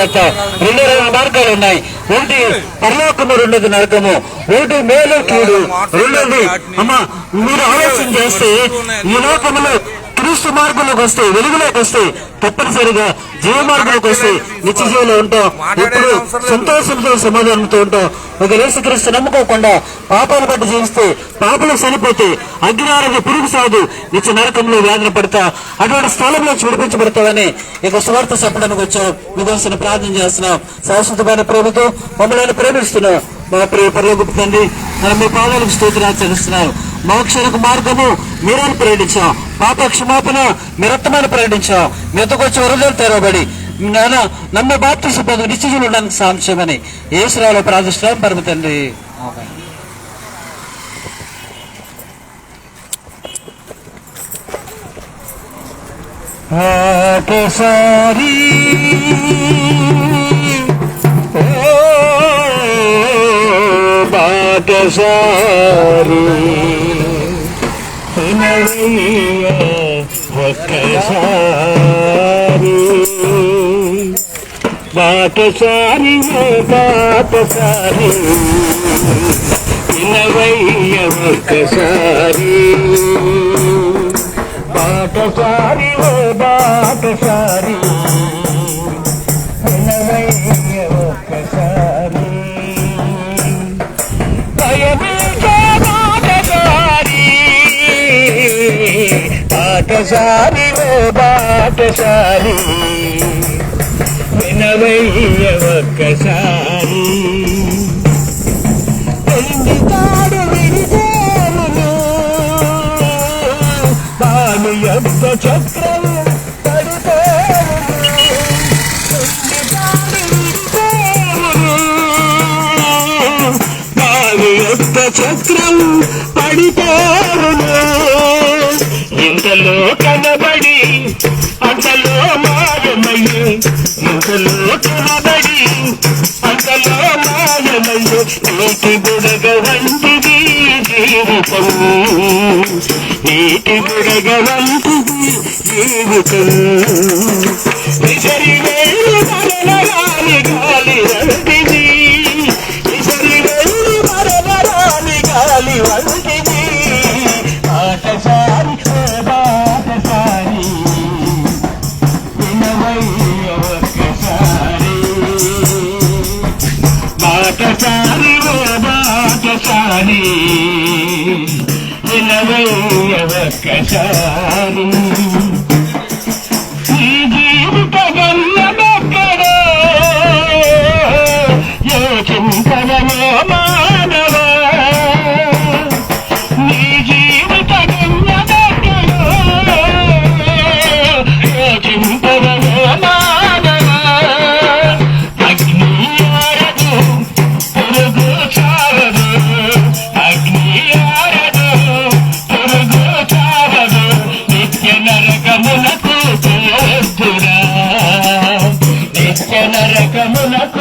రెండు రెండు మార్గాలు ఉన్నాయి. ఒకటి పరలోకము రెండోది నరకము. ఒకటి మేలు కీడు రెండోది అమ్మా మీరు ఆలోచన చేస్తే ఈ లోకములో క్రీస్తు మార్గంలోకి వస్తే వెలుగులోకి వస్తే తప్పనిసరిగా జీవ మార్గంలోకి వస్తే నిత్య జీవంలో ఉంటాం. ఎప్పుడు సంతోషంతో సమాధానంతో ఉంటాం. ఒక యేసుక్రీస్తు నమ్ముకోకుండా పాపాలు పట్టి జీవిస్తే పాపలు చనిపోతే అగ్నిఆరోగ్య పురుగు సాధు నిత్య నరకంలో వేదన పడతా అటువంటి స్థలంలో విడిపించబడతామని ఇక స్వార్థ చెప్పడానికి వచ్చాం. మీకోసం ప్రార్థన చేస్తున్నాం. శాశ్వతమైన ప్రేమతో మమ్మల్ని ప్రేమిస్తున్నాం. మా ప్రియ పరలోకపు తండ్రి మీ పాదాలకు స్తోత్రాచరిస్తున్నాం మోక్షణకు మార్గము మీరని ప్రేమించాం. పాప క్షమాపణ నిరత్తమైన ప్రకటించాం మీతకు వచ్చి వరదలు తెరవబడి నాన్న నమ్మే బాప్తి సిబ్బంది నిశ్చయం ఉండడానికి సాంశమని ఏ ప్రార్థిస్తున్నాం. పరమ తండ్రి. సారి ఒకసారి బాటసారి ఒక్కసారి మాటసారి ఓ బాటసారి వినవయ్య ఒక్కసారి బాటసారి ఓ బాటసారి బాటసారి ఓ బాటసారి వినవయ్య ఒక్కసారి. పెళ్ళి తాడు విరిగేమును యొక్క చక్రం పడిపోవును చక్రం అంతలో మాయమయ్యే మొదలో కనబడి అంతలో మాయమయ్యే నీటి బుడగ వంటిది జీవితం. నీటి బుడగ వంటిది జీవితం. నిజరివే ఒకసారి ఓ బాటసారి. వినవయ్య ఒక్కసారి. ఈ జీవిత గమ్యమెక్కడో యోచించనమో Not